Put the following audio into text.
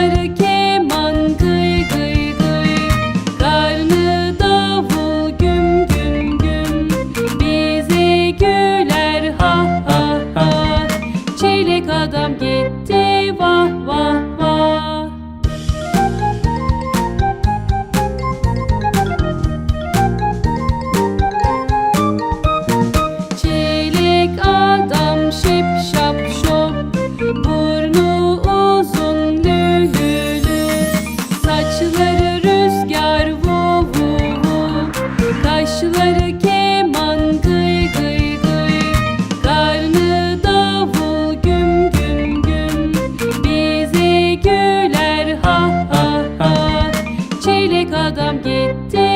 try to Kaşları keman gıy gıy gıy. Karnı davul güm güm güm. Bize güler ha ha ha. Çeyrek adam gitti